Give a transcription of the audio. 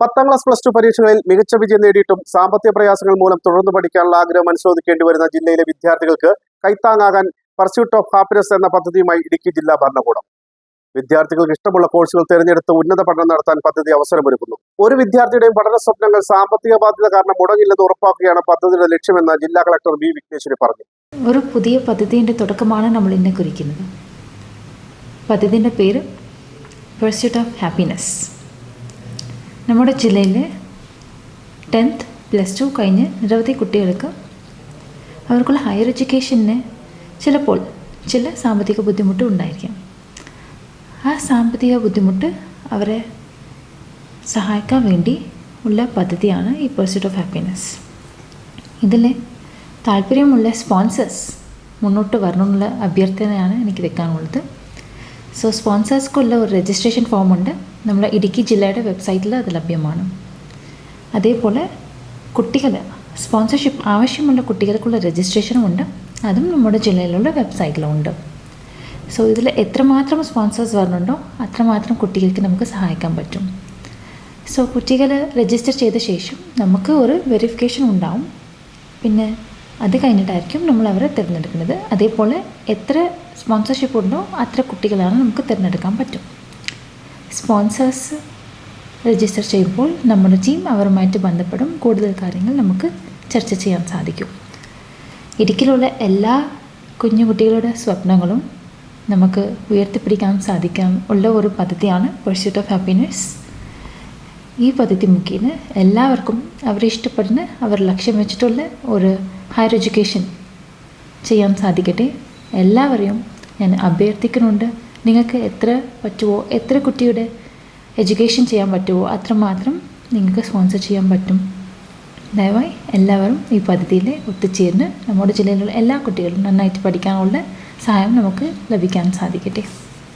പത്താം class plus two പരീക്ഷകളിൽ മികച്ച വിജയം നേടിയിട്ടും സാമ്പത്തിക പ്രയാസങ്ങൾ മൂലം തുടർന്ന് പഠിക്കാനുള്ള ആഗ്രഹം അനുശോധിക്കേണ്ടി വരുന്ന ജില്ലയിലെ വിദ്യാർത്ഥികൾക്ക് കൈത്താങ്ങാകാൻ പർസ്യൂട്ട് ഓഫ് ഹാപ്പിനെസ് എന്ന പദ്ധതിയുമായി ഇടുക്കി ജില്ലാ ഭരണകൂടം. വിദ്യാർത്ഥികൾക്ക് ഇഷ്ടമുള്ള കോഴ്സുകൾ തിരഞ്ഞെടുത്ത് ഉന്നത പഠനം നടത്താൻ പദ്ധതി അവസരമൊരുക്കുന്നു. ഒരു വിദ്യാർത്ഥിയുടെയും പഠന സ്വപ്നങ്ങൾ സാമ്പത്തിക ബാധ്യത കാരണം മുടങ്ങില്ലെന്ന് ഉറപ്പാക്കുകയാണ് പദ്ധതിയുടെ ലക്ഷ്യമെന്ന് ജില്ലാ കളക്ടർ ബി വിഘ്നേശ്വരി പറഞ്ഞു. ഒരു പുതിയ പദ്ധതിയുടെ തുടക്കമാണ് നമ്മൾ ഇന്ന് കുറിക്കുന്നത്. പദ്ധതിയുടെ പേര് പെർസ്യൂട്ട് ഓഫ് ഹാപ്പിനെസ് നമ്മുടെ ജില്ലയിൽ ടെൻത്ത് പ്ലസ് ടു കഴിഞ്ഞ് നിരവധി കുട്ടികൾക്ക് അവർക്കുള്ള ഹയർ എഡ്യൂക്കേഷന് ചിലപ്പോൾ ചില സാമ്പത്തിക ബുദ്ധിമുട്ട് ഉണ്ടായിരിക്കാം. ആ സാമ്പത്തിക ബുദ്ധിമുട്ട് അവരെ സഹായിക്കാൻ വേണ്ടി ഉള്ള പദ്ധതിയാണ് ഈ പെർസ്യൂട്ട് ഓഫ് ഹാപ്പിനെസ് ഇതിൽ താല്പര്യമുള്ള സ്പോൺസേഴ്സ് മുന്നോട്ട് വരണമെന്നുള്ള അഭ്യർത്ഥനയാണ് എനിക്ക് വെക്കാനുള്ളത്. സോ സ്പോൺസേഴ്സ്ക്കുള്ള ഒരു രജിസ്ട്രേഷൻ ഫോമുണ്ട് നമ്മുടെ ഇടുക്കി ജില്ലയുടെ വെബ്സൈറ്റിൽ അത് ലഭ്യമാണ്. അതേപോലെ കുട്ടികൾ സ്പോൺസർഷിപ്പ് ആവശ്യമുള്ള കുട്ടികൾക്കുള്ള രജിസ്ട്രേഷനും ഉണ്ട്. അതും നമ്മുടെ ജില്ലയിലുള്ള വെബ്സൈറ്റിലുണ്ട് സോ ഇതിൽ എത്രമാത്രം സ്പോൺസേഴ്സ് വരുന്നുണ്ടോ അത്രമാത്രം കുട്ടികൾക്ക് നമുക്ക് സഹായിക്കാൻ പറ്റും. സോ കുട്ടികൾ രജിസ്റ്റർ ചെയ്ത ശേഷം നമുക്ക് ഒരു വെരിഫിക്കേഷൻ ഉണ്ടാവും. പിന്നെ അത് കഴിഞ്ഞിട്ടായിരിക്കും നമ്മൾ അവരെ തിരഞ്ഞെടുക്കുന്നത്. അതേപോലെ എത്ര സ്പോൺസർഷിപ്പ് ഉണ്ടോ അത്ര കുട്ടികളാണ് നമുക്ക് തിരഞ്ഞെടുക്കാൻ പറ്റും. സ്പോൺസേഴ്സ് രജിസ്റ്റർ ചെയ്യുമ്പോൾ നമ്മുടെ ടീം അവരുമായിട്ട് ബന്ധപ്പെടും. കൂടുതൽ കാര്യങ്ങൾ നമുക്ക് ചർച്ച ചെയ്യാൻ സാധിക്കും. ഇടുക്കിയിലുള്ള എല്ലാ കുഞ്ഞു കുട്ടികളുടെ സ്വപ്നങ്ങളും നമുക്ക് ഉയർത്തിപ്പിടിക്കാൻ സാധിക്കാൻ ഉള്ള ഒരു പദ്ധതിയാണ് പെർസ്യൂട്ട് ഓഫ് ഹാപ്പിനെസ് ഈ പദ്ധതി മുഖേന എല്ലാവർക്കും അവരെ ഇഷ്ടപ്പെടുന്ന അവർ ലക്ഷ്യം വെച്ചിട്ടുള്ള ഒരു ഹയർ എഡ്യൂക്കേഷൻ ചെയ്യാൻ സാധിക്കട്ടെ. എല്ലാവരെയും ഞാൻ അഭ്യർത്ഥിക്കുന്നുണ്ട്. നിങ്ങൾക്ക് എത്ര പറ്റുമോ എത്ര കുട്ടിയുടെ എഡ്യൂക്കേഷൻ ചെയ്യാൻ പറ്റുമോ അത്രമാത്രം നിങ്ങൾക്ക് സ്പോൺസർ ചെയ്യാൻ പറ്റും. ദയവായി എല്ലാവരും ഈ പദ്ധതിയിൽ ഒത്തുചേർന്ന് നമ്മുടെ ജില്ലയിലുള്ള എല്ലാ കുട്ടികളും നന്നായിട്ട് പഠിക്കാനുള്ള സഹായം നമുക്ക് ലഭിക്കാൻ സാധിക്കട്ടെ.